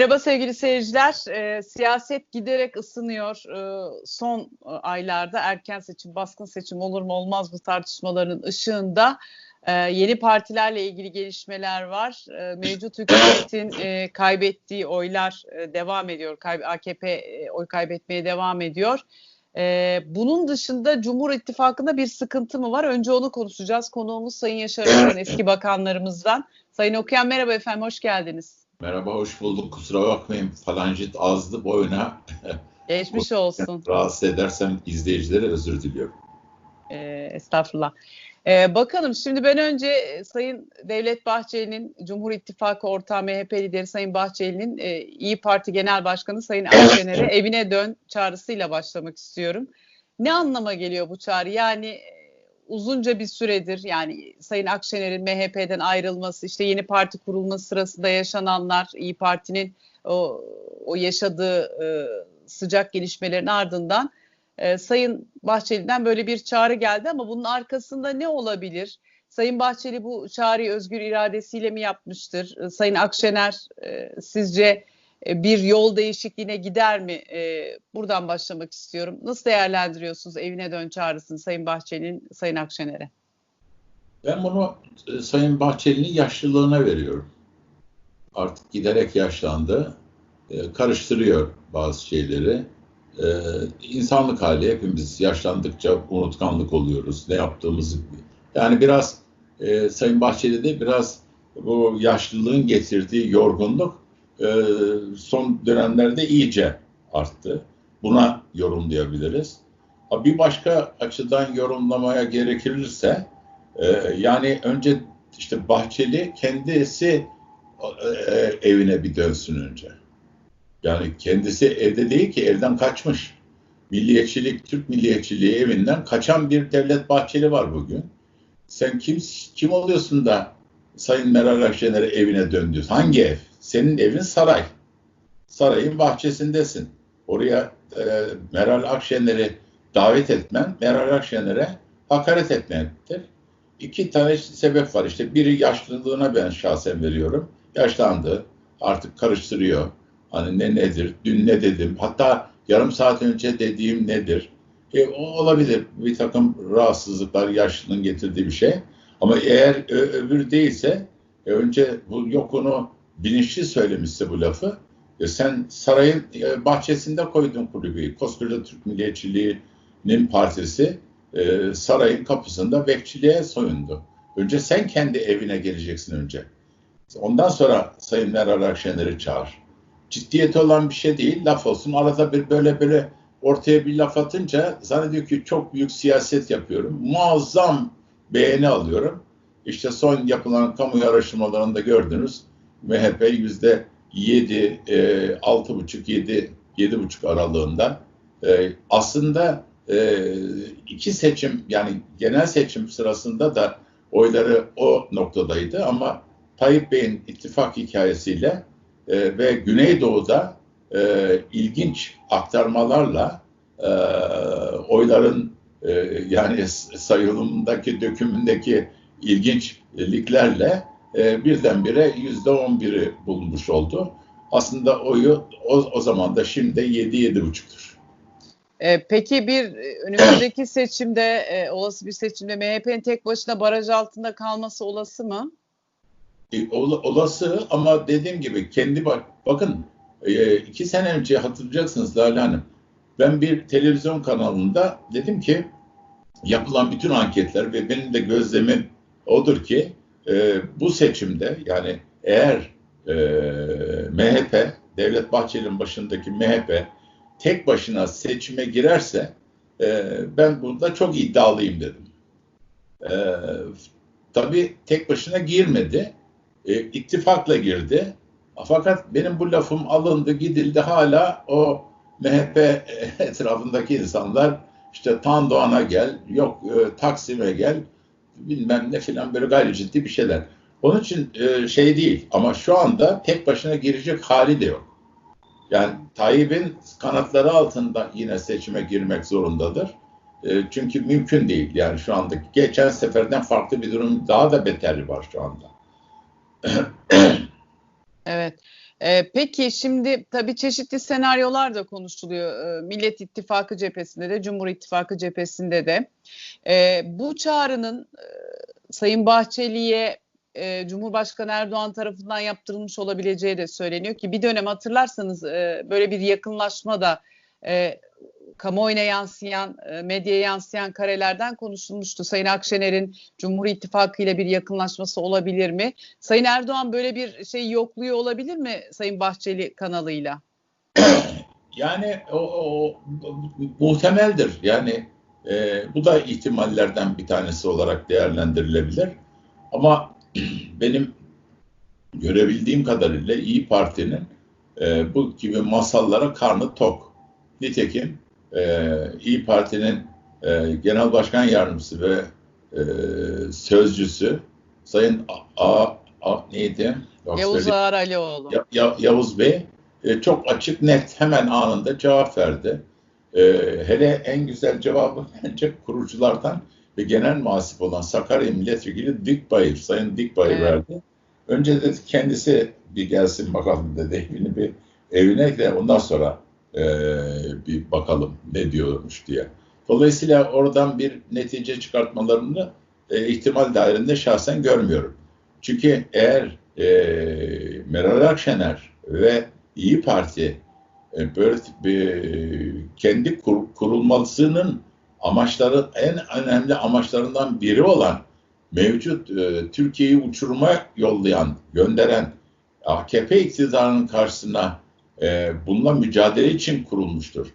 Merhaba sevgili seyirciler. E, siyaset giderek ısınıyor. E, son aylarda erken seçim, baskın seçim olur mu olmaz mı tartışmaların ışığında e, yeni partilerle ilgili gelişmeler var. E, mevcut hükümetin e, kaybettiği oylar e, devam ediyor. Kay AKP e, oy kaybetmeye devam ediyor. E, bunun dışında Cumhur İttifakı'nda bir sıkıntı mı var? Önce onu konuşacağız. Konuğumuz Sayın Yaşar Özen, eski bakanlarımızdan. Sayın Okuyan merhaba efendim, hoş geldiniz. Merhaba, hoş bulduk. Kusura bakmayın, falanjit azdı boyuna. Geçmiş olsun. Rahatsız edersem izleyicilere özür diliyorum. Ee, estağfurullah. Ee, bakalım şimdi ben önce Sayın Devlet Bahçeli'nin Cumhur İttifakı ortağı MHP lideri Sayın Bahçeli'nin e, İyi Parti Genel Başkanı Sayın Akşener'e evine dön çağrısıyla başlamak istiyorum. Ne anlama geliyor bu çağrı? Yani uzunca bir süredir yani Sayın Akşener'in MHP'den ayrılması, işte yeni parti kurulması sırasında yaşananlar, İyi Parti'nin o, o yaşadığı e, sıcak gelişmelerin ardından e, Sayın Bahçeli'den böyle bir çağrı geldi ama bunun arkasında ne olabilir? Sayın Bahçeli bu çağrıyı özgür iradesiyle mi yapmıştır? E, Sayın Akşener e, sizce bir yol değişikliğine gider mi? E, buradan başlamak istiyorum. Nasıl değerlendiriyorsunuz evine dön çağrısını Sayın Bahçeli'nin Sayın Akşener'e? Ben bunu e, Sayın Bahçeli'nin yaşlılığına veriyorum. Artık giderek yaşlandı. Karıştırıyor bazı şeyleri. İnsanlık hali hepimiz yaşlandıkça unutkanlık oluyoruz. Ne yaptığımızı. Yani biraz Sayın Bahçeli'de biraz bu yaşlılığın getirdiği yorgunluk e, son dönemlerde iyice arttı. Buna yorumlayabiliriz. Bir başka açıdan yorumlamaya gerekirse e, yani önce işte Bahçeli kendisi e, evine bir dönsün önce. Yani kendisi evde değil ki evden kaçmış. Milliyetçilik, Türk milliyetçiliği evinden kaçan bir Devlet Bahçeli var bugün. Sen kim kim oluyorsun da Sayın Meral Akşener'e evine döndü? Hangi ev? Senin evin saray. Sarayın bahçesindesin. Oraya e, Meral Akşener'i davet etmen, Meral Akşener'e hakaret etmektir. İki tane sebep var. İşte biri yaşlılığına ben şahsen veriyorum. Yaşlandı. Artık karıştırıyor. Hani ne nedir? Dün ne dedim? Hatta yarım saat önce dediğim nedir? E, o olabilir. Bir takım rahatsızlıklar yaşlılığın getirdiği bir şey. Ama eğer öbür değilse e, önce bu yokunu bilinçli söylemişse bu lafı e, sen sarayın e, bahçesinde koydun kulübü. Koskoca Türk Milliyetçiliği'nin partisi e, sarayın kapısında bekçiliğe soyundu. Önce sen kendi evine geleceksin önce. Ondan sonra Sayın Meral Akşener'i çağır. Ciddiyeti olan bir şey değil, laf olsun. Arada bir böyle böyle ortaya bir laf atınca zannediyor ki çok büyük siyaset yapıyorum. Muazzam beğeni alıyorum. İşte son yapılan kamu araştırmalarında gördünüz. MHP yüzde yedi, e, altı buçuk, yedi, yedi buçuk aralığında. E, aslında e, iki seçim yani genel seçim sırasında da oyları o noktadaydı ama Tayyip Bey'in ittifak hikayesiyle e, ve Güneydoğu'da e, ilginç aktarmalarla e, oyların e, yani sayılımdaki dökümündeki ilginçliklerle e, birdenbire yüzde on biri bulmuş oldu. Aslında oyu o, o zaman da şimdi yedi yedi buçuktur. E, peki bir e, önümüzdeki seçimde e, olası bir seçimde MHP'nin tek başına baraj altında kalması olası mı? E, ol, olası ama dediğim gibi kendi bak bakın e, iki sene önce hatırlayacaksınız Lale Hanım. Ben bir televizyon kanalında dedim ki yapılan bütün anketler ve benim de gözlemim odur ki e, bu seçimde yani eğer e, MHP, Devlet Bahçeli'nin başındaki MHP tek başına seçime girerse e, ben bunda çok iddialıyım dedim. E, tabii tek başına girmedi. E, ittifakla girdi. Fakat benim bu lafım alındı, gidildi. Hala o MHP etrafındaki insanlar işte Tandoğan'a gel, yok e, Taksim'e gel, bilmem ne filan böyle gayri ciddi bir şeyler. Onun için e, şey değil ama şu anda tek başına girecek hali de yok. Yani Tayyip'in kanatları altında yine seçime girmek zorundadır. E, çünkü mümkün değil yani şu anda. Geçen seferden farklı bir durum daha da beteri var şu anda. Evet. Ee, peki şimdi tabii çeşitli senaryolar da konuşuluyor. Ee, Millet İttifakı cephesinde de, Cumhur İttifakı cephesinde de. Ee, bu çağrının e, Sayın Bahçeli'ye e, Cumhurbaşkanı Erdoğan tarafından yaptırılmış olabileceği de söyleniyor ki bir dönem hatırlarsanız e, böyle bir yakınlaşma da e, kamuoyuna yansıyan, e, medyaya yansıyan karelerden konuşulmuştu. Sayın Akşener'in Cumhur İttifakı ile bir yakınlaşması olabilir mi? Sayın Erdoğan böyle bir şey yokluyor olabilir mi Sayın Bahçeli kanalıyla? Yani o, o muhtemeldir. Yani e, bu da ihtimallerden bir tanesi olarak değerlendirilebilir. Ama benim görebildiğim kadarıyla İyi Parti'nin e, bu gibi masallara karnı tok. Nitekim e, İyi Parti'nin e, Genel Başkan Yardımcısı ve e, Sözcüsü Sayın A, A, A neydi? Yavuz. Ağar Alioğlu. Ya- Ya- Yavuz Bey e, çok açık net hemen anında cevap verdi. E, hele en güzel cevabı bence kuruculardan ve genel muhasip olan Sakarya Milletvekili Dikbayır, Sayın Dikbayır Evet. verdi. Önce dedi kendisi bir gelsin bakalım dedi evini bir evine de ondan sonra e, bir bakalım ne diyormuş diye. Dolayısıyla oradan bir netice çıkartmalarını e, ihtimal dahilinde şahsen görmüyorum. Çünkü eğer e, Meral Akşener ve İyi Parti e, böyle bir kendi kur, kurulmasının amaçları en önemli amaçlarından biri olan mevcut e, Türkiye'yi uçuruma yollayan, gönderen AKP iktidarının karşısına e, bununla mücadele için kurulmuştur.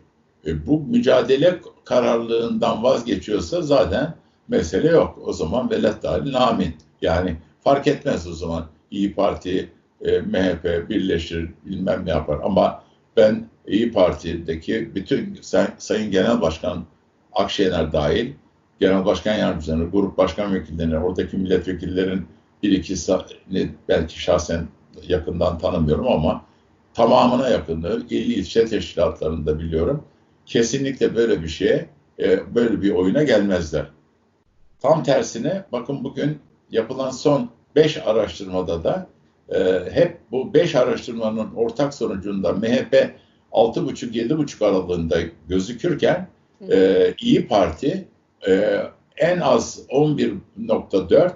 E, bu mücadele kararlılığından vazgeçiyorsa zaten mesele yok. O zaman velet dahil namin. Yani fark etmez o zaman İyi Parti, e, MHP birleşir bilmem ne yapar. Ama ben İyi Parti'deki bütün say- Sayın Genel Başkan Akşener dahil Genel Başkan Yardımcılarını, grup başkan vekillerini, oradaki milletvekillerin bir ikisini belki şahsen yakından tanımıyorum ama tamamına yakını il ilçe teşkilatlarında biliyorum. Kesinlikle böyle bir şeye, e, böyle bir oyuna gelmezler. Tam tersine bakın bugün yapılan son 5 araştırmada da e, hep bu 5 araştırmanın ortak sonucunda MHP 6,5-7,5 aralığında gözükürken e, İyi Parti e, en az 11.4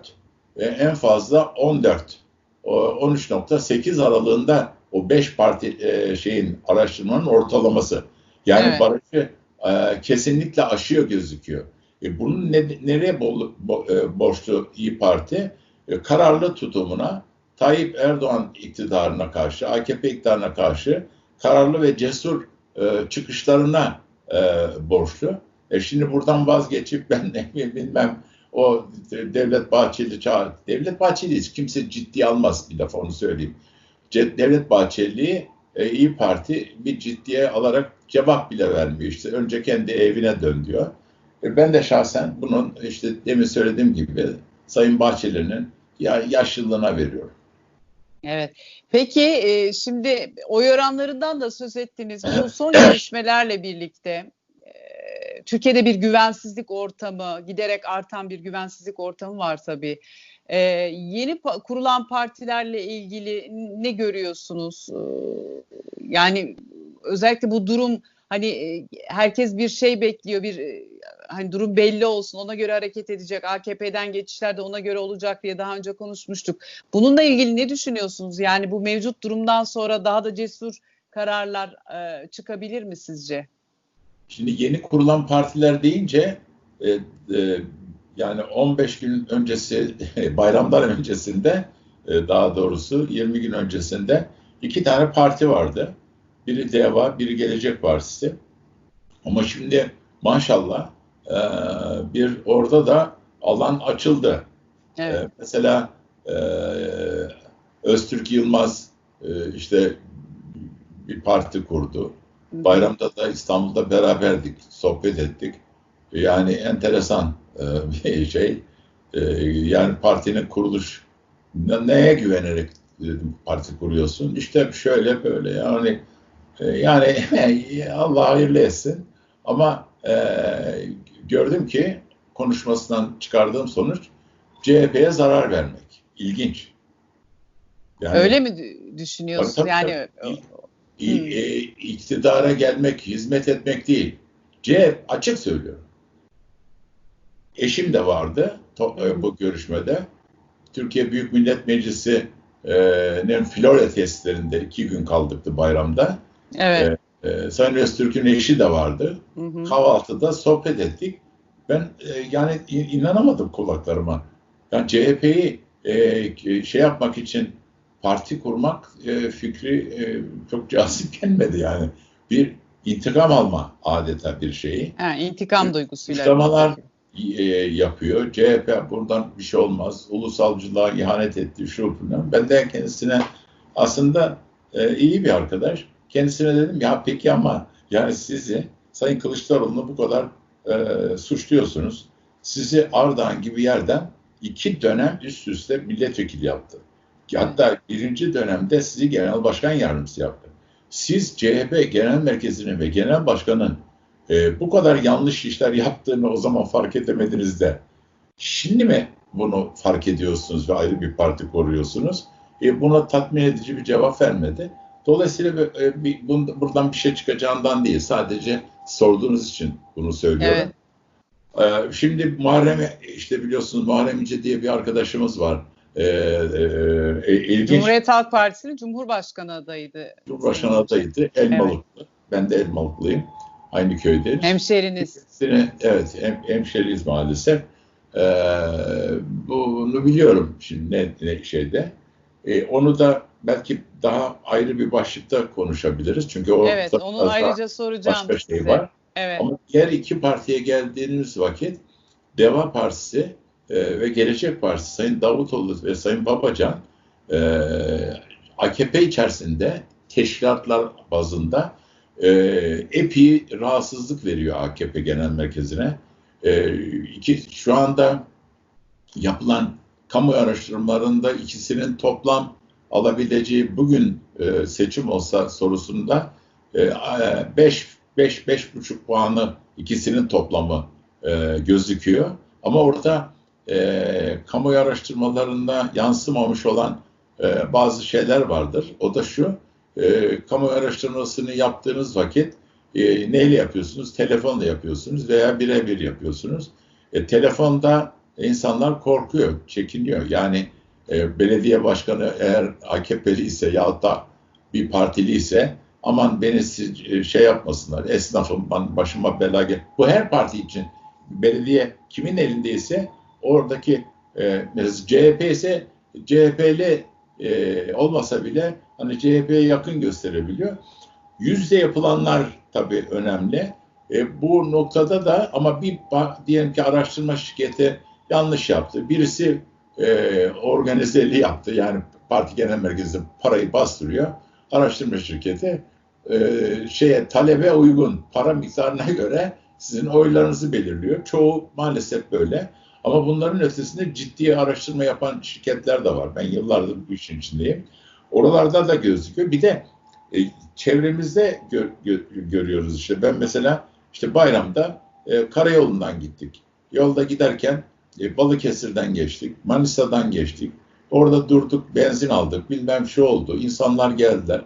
ve en fazla 14 o 13.8 aralığında o 5 parti e, şeyin araştırmanın ortalaması. Yani Evet. barışı e, kesinlikle aşıyor gözüküyor. E, bunun ne, nereye bol, bo, e, borçlu İyi Parti? E, kararlı tutumuna, Tayyip Erdoğan iktidarına karşı, AKP iktidarına karşı kararlı ve cesur e, çıkışlarına e, borçlu. E şimdi buradan vazgeçip ben ne bilmem o Devlet Bahçeli çağır. Devlet Bahçeli hiç kimse ciddiye almaz bir defa onu söyleyeyim. Devlet Bahçeli'yi e, İyi Parti bir ciddiye alarak cevap bile vermiyor. İşte önce kendi evine dön diyor. E, ben de şahsen bunun işte demin söylediğim gibi Sayın Bahçeli'nin ya, yaşlılığına veriyorum. Evet. Peki e, şimdi oy oranlarından da söz ettiniz. Bu son gelişmelerle birlikte e, Türkiye'de bir güvensizlik ortamı, giderek artan bir güvensizlik ortamı var tabii. E, yeni pa- kurulan partilerle ilgili ne görüyorsunuz? E, yani özellikle bu durum hani e, herkes bir şey bekliyor, bir e, hani durum belli olsun, ona göre hareket edecek. AKP'den geçişler de ona göre olacak diye daha önce konuşmuştuk. Bununla ilgili ne düşünüyorsunuz? Yani bu mevcut durumdan sonra daha da cesur kararlar e, çıkabilir mi sizce? Şimdi yeni kurulan partiler deyince e, e, yani 15 gün öncesi bayramlar öncesinde e, daha doğrusu 20 gün öncesinde iki tane parti vardı. Biri DEVA, biri Gelecek Partisi. Ama şimdi maşallah e, bir orada da alan açıldı. Evet. Ee, mesela e, Öztürk Yılmaz e, işte bir parti kurdu. Bayramda da İstanbul'da beraberdik, sohbet ettik. Yani enteresan e, bir şey. E, yani partinin kuruluş ne- neye güvenerek parti kuruyorsun? İşte şöyle böyle yani e, yani Allah hayırlı etsin. Ama e, gördüm ki konuşmasından çıkardığım sonuç CHP'ye zarar vermek. İlginç. Yani Öyle mi düşünüyorsun? Tabii, tabii, yani tabii. İ- e, iktidara gelmek, hizmet etmek değil. CHP açık söylüyorum. Eşim de vardı e, bu görüşmede. Türkiye Büyük Millet Meclisi'nin Florya testlerinde iki gün kaldıktı bayramda. evet. E, Sayın Öztürk'ün eşi de vardı. Hı hı. Kahvaltıda sohbet ettik. Ben e, yani in- inanamadım kulaklarıma. Yani CHP'yi e, şey yapmak için parti kurmak e, fikri e, çok cazip gelmedi yani. Bir intikam alma adeta bir şeyi. Ha, intikam duygusuyla. Suçlamalar e, yapıyor. CHP buradan bir şey olmaz. Ulusalcılığa ihanet etti şu falan. Ben de kendisine aslında e, iyi bir arkadaş. Kendisine dedim ya peki ama yani sizi Sayın Kılıçdaroğlu'nu bu kadar e, suçluyorsunuz. Sizi Ardahan gibi yerden iki dönem üst üste milletvekili yaptı. Hatta birinci dönemde sizi genel başkan yardımcısı yaptı. Siz CHP genel merkezinin ve genel başkanın e, bu kadar yanlış işler yaptığını o zaman fark edemediniz de şimdi mi bunu fark ediyorsunuz ve ayrı bir parti koruyorsunuz? E, buna tatmin edici bir cevap vermedi. Dolayısıyla e, bir, bun- buradan bir şey çıkacağından değil. Sadece sorduğunuz için bunu söylüyorum. Evet. E, şimdi Muharrem işte biliyorsunuz Muharrem İnce diye bir arkadaşımız var. E, e, e, ilginç Cumhuriyet Halk Partisi'nin Cumhurbaşkanı adayıydı. Cumhurbaşkanı adayıydı. Elmalıklı. Ben de Elmalıklıyım. Aynı köydeyiz. Hemşeriniz. Evet hem, hemşeriyiz maalesef. Ee, bunu biliyorum şimdi ne, ne şeyde. Ee, onu da belki daha ayrı bir başlıkta konuşabiliriz. Çünkü o Evet, onu ayrıca soracağım başka şey size. var. Evet. Ama diğer iki partiye geldiğimiz vakit Deva Partisi e, ve Gelecek Partisi Sayın Davutoğlu ve Sayın Babacan e, AKP içerisinde teşkilatlar bazında e, epey rahatsızlık veriyor AKP Genel Merkezi'ne. E, iki, şu anda yapılan kamu araştırmalarında ikisinin toplam alabileceği bugün e, seçim olsa sorusunda 5 5 5,5 puanı ikisinin toplamı e, gözüküyor. Ama orada e, kamu araştırmalarında yansımamış olan e, bazı şeyler vardır. O da şu, e, kamu araştırmasını yaptığınız vakit e, neyle yapıyorsunuz? Telefonla yapıyorsunuz veya birebir yapıyorsunuz. E, telefonda insanlar korkuyor, çekiniyor. Yani e, belediye başkanı eğer AKP'li ise ya da bir partili ise aman beni e, şey yapmasınlar, esnafım başıma bela gel. Bu her parti için belediye kimin elindeyse oradaki e, mesela CHP ise CHP'li e, olmasa bile hani CHP'ye yakın gösterebiliyor. Yüzde yapılanlar tabii önemli. E, bu noktada da ama bir diyelim ki araştırma şirketi yanlış yaptı. Birisi e, organizeli yaptı. Yani parti genel merkezi parayı bastırıyor. Araştırma şirketi e, şeye talebe uygun para miktarına göre sizin oylarınızı belirliyor. Çoğu maalesef böyle. Ama bunların ötesinde ciddi araştırma yapan şirketler de var. Ben yıllardır bu işin içindeyim. Oralarda da gözüküyor. Bir de e, çevremizde gö- gö- görüyoruz işte. Ben mesela işte bayramda e, karayolundan gittik. Yolda giderken e, Balıkesir'den geçtik, Manisa'dan geçtik. Orada durduk, benzin aldık, bilmem şu oldu. İnsanlar geldiler.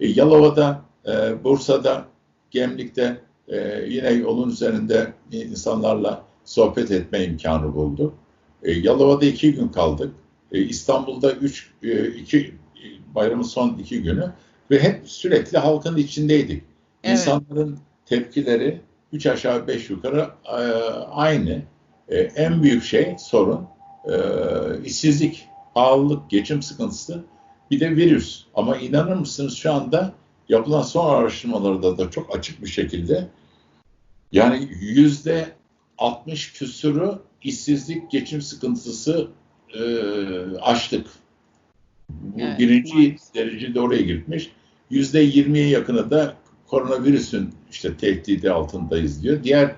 E, Yalova'da, e, Bursa'da, Gemlik'te e, yine yolun üzerinde insanlarla sohbet etme imkanı bulduk. E, Yalova'da iki gün kaldık. E, İstanbul'da üç, e, iki, bayramın son iki günü ve hep sürekli halkın içindeydik. Evet. İnsanların tepkileri üç aşağı beş yukarı e, aynı. E, en büyük şey sorun e, işsizlik, pahalılık, geçim sıkıntısı bir de virüs. Ama inanır mısınız şu anda yapılan son araştırmalarda da çok açık bir şekilde yani yüzde 60 küsürü işsizlik, geçim sıkıntısı e, aştık. Bu Evet, birinci maalesef. derecede oraya gitmiş. Yüzde 20'ye yakını da koronavirüsün işte tehdidi altındayız diyor. Diğer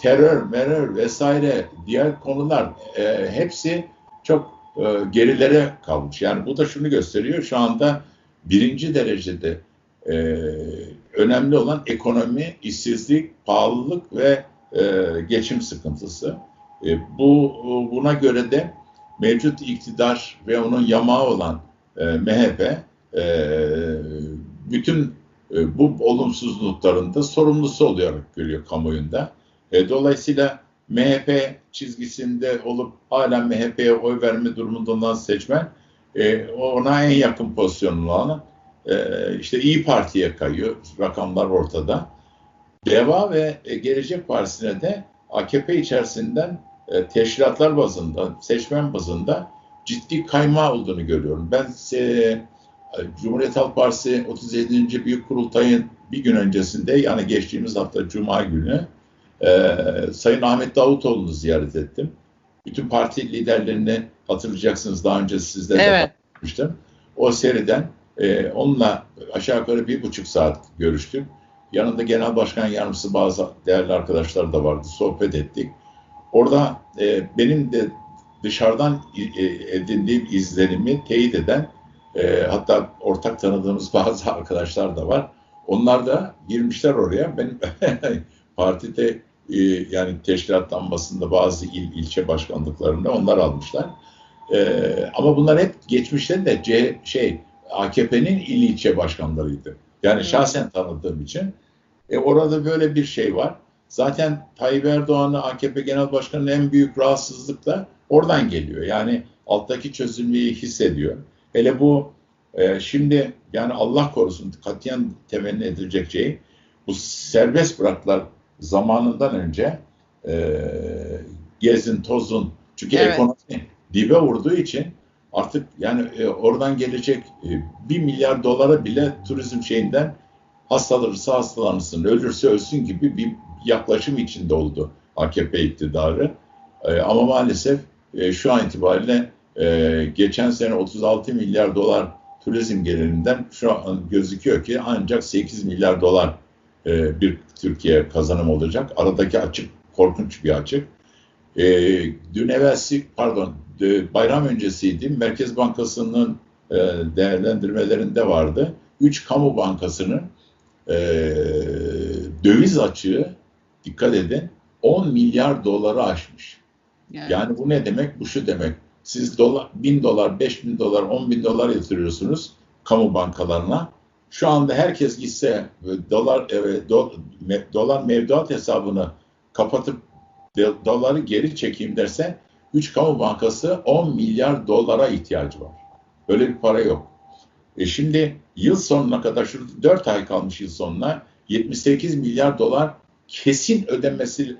terör, merör vesaire diğer konular e, hepsi çok e, gerilere kalmış. Yani bu da şunu gösteriyor. Şu anda birinci derecede e, önemli olan ekonomi, işsizlik, pahalılık ve e, geçim sıkıntısı. E, bu buna göre de mevcut iktidar ve onun yamağı olan e, MHP e, bütün e, bu olumsuzlukların da sorumlusu olarak görüyor kamuoyunda. E, dolayısıyla MHP çizgisinde olup hala MHP'ye oy verme durumunda olan seçmen e, ona en yakın pozisyonlu olan e, işte İyi Parti'ye kayıyor. Rakamlar ortada. DEVA ve e, Gelecek Partisi'ne de AKP içerisinden e, teşkilatlar bazında, seçmen bazında ciddi kayma olduğunu görüyorum. Ben e, Cumhuriyet Halk Partisi 37. Büyük Kurultay'ın bir gün öncesinde yani geçtiğimiz hafta Cuma günü e, Sayın Ahmet Davutoğlu'nu ziyaret ettim. Bütün parti liderlerini hatırlayacaksınız daha önce sizle de Evet. paylaşmıştım. O seriden e, onunla aşağı yukarı bir buçuk saat görüştük. Yanında genel başkan yardımcısı bazı değerli arkadaşlar da vardı. Sohbet ettik. Orada e, benim de dışarıdan e, edindiğim izlenimi teyit eden e, hatta ortak tanıdığımız bazı arkadaşlar da var. Onlar da girmişler oraya. Benim partide e, yani teşkilattan basında bazı il, ilçe başkanlıklarında onlar almışlar. E, ama bunlar hep geçmişte de C, şey AKP'nin il ilçe başkanlarıydı. Yani şahsen tanıdığım için. E, orada böyle bir şey var. Zaten Tayyip Erdoğan'ı AKP Genel Başkanı'nın en büyük rahatsızlık da oradan geliyor. Yani alttaki çözülmeyi hissediyor. Hele bu e, şimdi yani Allah korusun katiyen temenni edilecek şey bu serbest bıraktılar zamanından önce e, gezin tozun çünkü Evet. ekonomi dibe vurduğu için artık yani e, oradan gelecek e, bir milyar dolara bile turizm şeyinden hastalanırsa hastalansın, ölürse ölsün gibi bir yaklaşım içinde oldu AKP iktidarı. E, ama maalesef e, şu an itibariyle e, geçen sene 36 milyar dolar turizm gelirinden şu an gözüküyor ki ancak 8 milyar dolar e, bir Türkiye kazanım olacak. Aradaki açık korkunç bir açık. E, dün evvelsi pardon e, bayram öncesiydi. Merkez Bankası'nın e, değerlendirmelerinde vardı. 3 kamu bankasının e, döviz açığı dikkat edin 10 milyar doları aşmış. Yani, Yani bu ne demek? Bu şu demek. Siz dolar, 1000 dolar, 5000 dolar, 10 bin dolar yatırıyorsunuz kamu bankalarına. Şu anda herkes gitse dolar e, do, me, dolar mevduat hesabını kapatıp de, doları geri çekeyim derse 3 kamu bankası 10 milyar dolara ihtiyacı var. Böyle bir para yok. E şimdi yıl sonuna kadar şu 4 ay kalmış yıl sonuna 78 milyar dolar kesin ödenmesi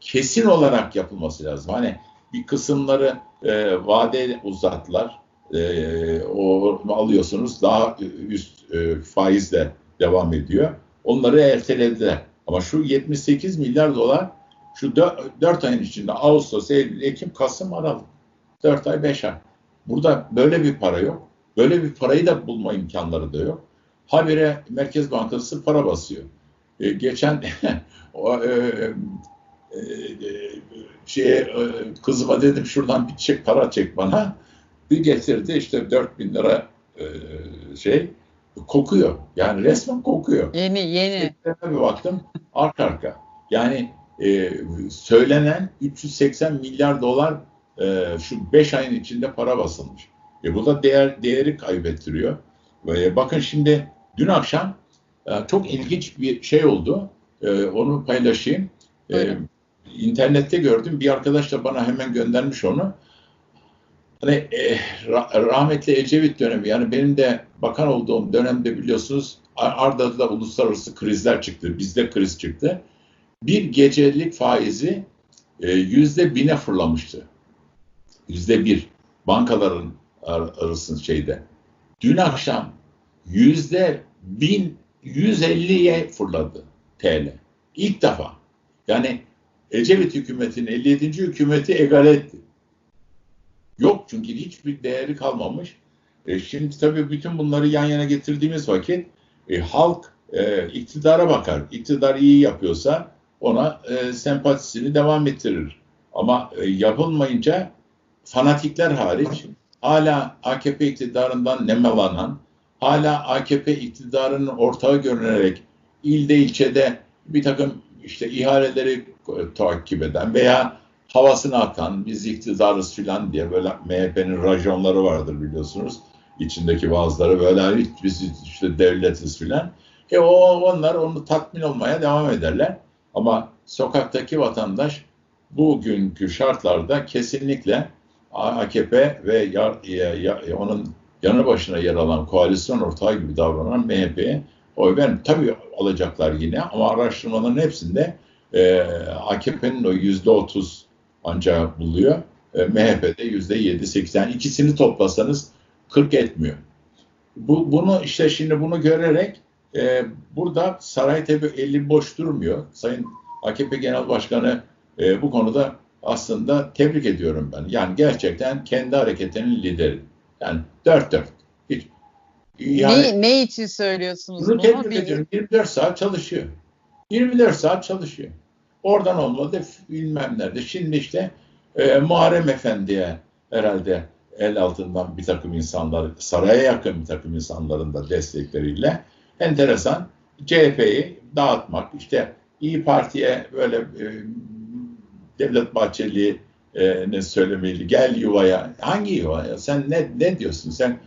kesin olarak yapılması lazım. Hani bir kısımları e, vade uzattılar. E, o alıyorsunuz daha üst e, faizle devam ediyor. Onları ertelediler. Ama şu 78 milyar dolar şu 4, ayın içinde Ağustos, Eylül, Ekim, Kasım, Aralık. 4 ay, 5 ay. Burada böyle bir para yok. Böyle bir parayı da bulma imkanları da yok. Habire Merkez Bankası para basıyor. E, geçen o, e, e, şeye, e, kızıma dedim şuradan bir çek para çek bana. Bir getirdi işte 4000 lira e, şey kokuyor. Yani resmen kokuyor. yeni yeni. Bir baktım arka arka. Yani e, söylenen 380 milyar dolar e, şu 5 ayın içinde para basılmış. E, bu da değer değeri kaybettiriyor. E, bakın şimdi dün akşam e, çok ilginç bir şey oldu. E, onu paylaşayım. E, Buyurun. internette gördüm. Bir arkadaş da bana hemen göndermiş onu. Hani e, ra- rahmetli Ecevit dönemi yani benim de bakan olduğum dönemde biliyorsunuz Ar- Arda'da da uluslararası krizler çıktı. Bizde kriz çıktı. Bir gecelik faizi e, yüzde bine fırlamıştı. Yüzde bir. Bankaların ar- arasında şeyde. Dün akşam yüzde bin 150'ye fırladı TL. İlk defa. Yani Ecevit hükümetinin 57. hükümeti egale etti. Yok çünkü hiçbir değeri kalmamış. E, şimdi tabii bütün bunları yan yana getirdiğimiz vakit e, halk e, iktidara bakar. İktidar iyi yapıyorsa ona e, sempatisini devam ettirir. Ama e, yapılmayınca fanatikler hariç hala AKP iktidarından nemalanan, hala AKP iktidarının ortağı görünerek ilde ilçede bir takım işte ihaleleri takip eden veya havasını atan biz iktidarız filan diye böyle MHP'nin rajonları vardır biliyorsunuz. içindeki bazıları böyle biz işte devletiz filan. E o onlar onu tatmin olmaya devam ederler. Ama sokaktaki vatandaş bugünkü şartlarda kesinlikle AKP ve ya, ya, ya- onun yanı başına yer alan koalisyon ortağı gibi davranan MHP'ye oy ben tabii alacaklar yine ama araştırmaların hepsinde e, AKP'nin o yüzde otuz ancak buluyor. E, MHP'de yüzde yedi yani ikisini toplasanız 40 etmiyor. Bu, bunu işte şimdi bunu görerek e, burada Saraytepe eli boş durmuyor. Sayın AKP Genel Başkanı e, bu konuda aslında tebrik ediyorum ben. Yani gerçekten kendi hareketinin lideri. Yani dört dört. Hiç, yani, ne, ne için söylüyorsunuz bunu bunu? ediyorum. 24 saat çalışıyor. 24 saat çalışıyor. Oradan olmadı bilmem nerede. Şimdi işte e, Muharrem Efendi'ye herhalde el altından bir takım insanlar, saraya yakın bir takım insanların da destekleriyle enteresan CHP'yi dağıtmak, işte İyi Parti'ye böyle e, Devlet Bahçeli'nin söylemeydi, gel yuvaya. Hangi yuvaya? Sen ne, ne diyorsun? Sen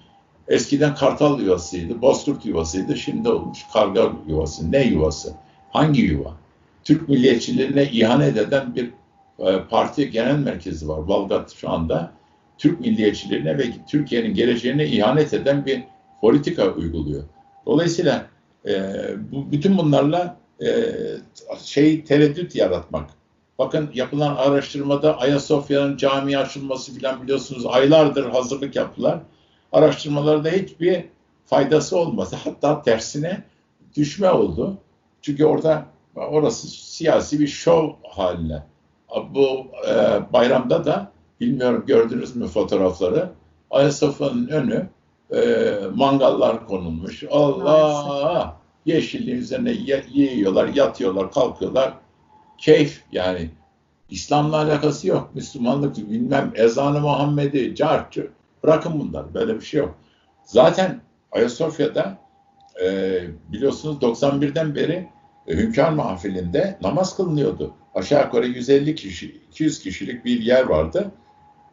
eskiden kartal yuvasıydı, bozkurt yuvasıydı, şimdi olmuş karga yuvası. Ne yuvası? Hangi yuva? Türk milliyetçiliğine ihanet eden bir e, parti genel merkezi var. Balgat şu anda Türk milliyetçiliğine ve Türkiye'nin geleceğine ihanet eden bir politika uyguluyor. Dolayısıyla e, bu, bütün bunlarla e, şey tereddüt yaratmak. Bakın yapılan araştırmada Ayasofya'nın cami açılması falan biliyorsunuz aylardır hazırlık yaptılar. Araştırmalarda hiçbir faydası olmadı. Hatta tersine düşme oldu. Çünkü orada orası siyasi bir şov haline. Bu e, bayramda da bilmiyorum gördünüz mü fotoğrafları? Ayasofya'nın önü e, mangallar konulmuş. Allah! Yeşilliğin üzerine ye- yiyorlar, yatıyorlar, kalkıyorlar. Keyif yani. İslam'la alakası yok. Müslümanlık bilmem ezanı Muhammed'i, cartçı. Bırakın bunlar. Böyle bir şey yok. Zaten Ayasofya'da e, biliyorsunuz 91'den beri e, hünkâr mahfilinde namaz kılınıyordu. Aşağı yukarı 150 kişi, 200 kişilik bir yer vardı.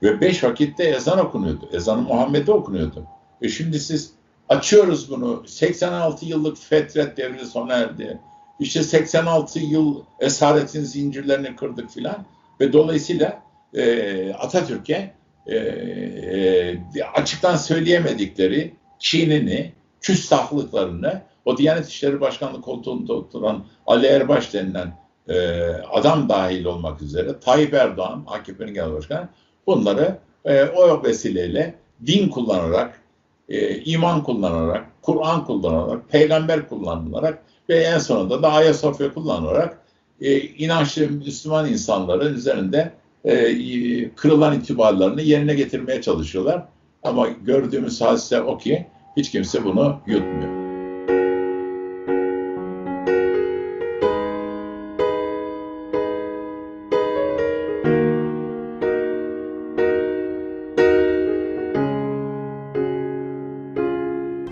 Ve 5 vakitte ezan okunuyordu. Ezanı Muhammed'e okunuyordu. E şimdi siz açıyoruz bunu. 86 yıllık fetret devri sona erdi. İşte 86 yıl esaretin zincirlerini kırdık filan. Ve dolayısıyla e, Atatürk'e e, e, açıktan söyleyemedikleri kinini, küstahlıklarını o Diyanet İşleri Başkanlığı koltuğunda oturan Ali Erbaş denilen e, adam dahil olmak üzere Tayyip Erdoğan, AKP'nin genel başkanı bunları e, o vesileyle din kullanarak, e, iman kullanarak, Kur'an kullanarak, peygamber kullanılarak ve en sonunda da Ayasofya kullanılarak e, inançlı Müslüman insanların üzerinde e, kırılan itibarlarını yerine getirmeye çalışıyorlar. Ama gördüğümüz hadise o ki hiç kimse bunu yutmuyor.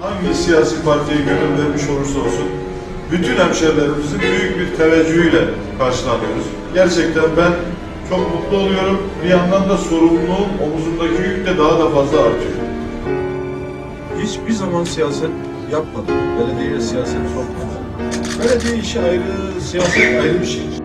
hangi siyasi partiye gönül vermiş olursa olsun bütün hemşerilerimizin büyük bir teveccühüyle karşılanıyoruz. Gerçekten ben çok mutlu oluyorum. Bir yandan da sorumluluğum omuzumdaki yük de daha da fazla artıyor. Hiçbir zaman siyaset yapmadım. Belediyeye siyaset sokmadım. Belediye işi ayrı, siyaset ayrı bir şey.